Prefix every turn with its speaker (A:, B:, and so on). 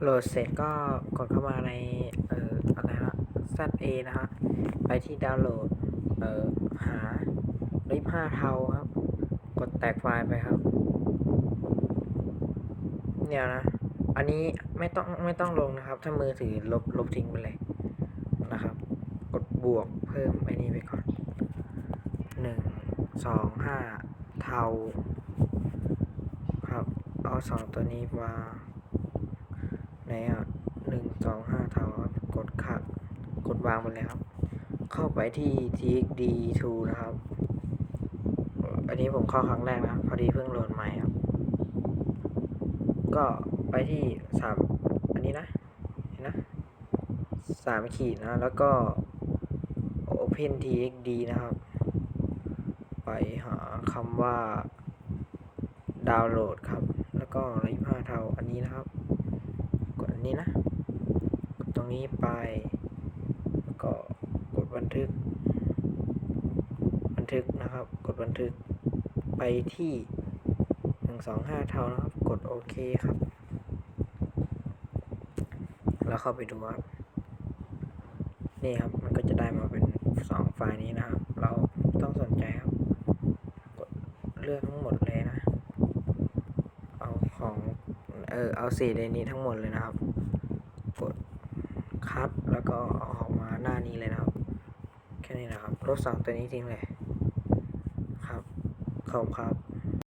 A: โหลดเสร็จก็กดเข้ามาในเอ่ออะไรนะ ZA นะฮะ ไปที่ดาวน์โหลด เอ่อ หาริบห้าเทาครับ กดแตกไฟล์ไปครับ เนี่ยนะ อันนี้ไม่ต้องไม่ต้องลงนะครับ ถ้ามือถือลบลบทิ้งไปเลยนะครับ กดบวกเพิ่มไอ้นี้ไปก่อนหนึ่งสองห้าเทาครับ เอาสองตัวนี้มา ไหนอะหนึ่งสองห้าเทาครับกดขัดกดวางไปเลยครับ เข้าไปที่ txd 2 นะครับ อันนี้ผมเข้าครั้งแรกนะ พอดีเพิ่งโหลดใหม่ครับ ก็ไปที่สามอันนี้นะเห็นนะสามขีดนะ แล้วก็ open txd นะครับ ไปหาคำว่าดาวน์โหลดครับ แล้วก็ร้อยห้าเท่าอันนี้นะครับ นนี้นะ กดตรงนี้ไป แล้วก็กดบันทึก บันทึกนะครับ กดบันทึกไปที่หนึ่งสองห้าเท่านะครับ กดโอเคครับ แล้วเข้าไปดูครับ นี่ครับ มันก็จะได้มาเป็นสองไฟล์นี้นะครับ เราต้องสนใจครับ กดเลือกทั้งหมดเลยนะ เอาของ เออเอาสีในนี้ทั้งหมดเลยนะครับ กดคัดแล้วก็เอาออกมาหน้านี้เลยนะครับ แค่นี้นะครับลบสองตัวนี้ทิ้งเลย ครับขอบครับ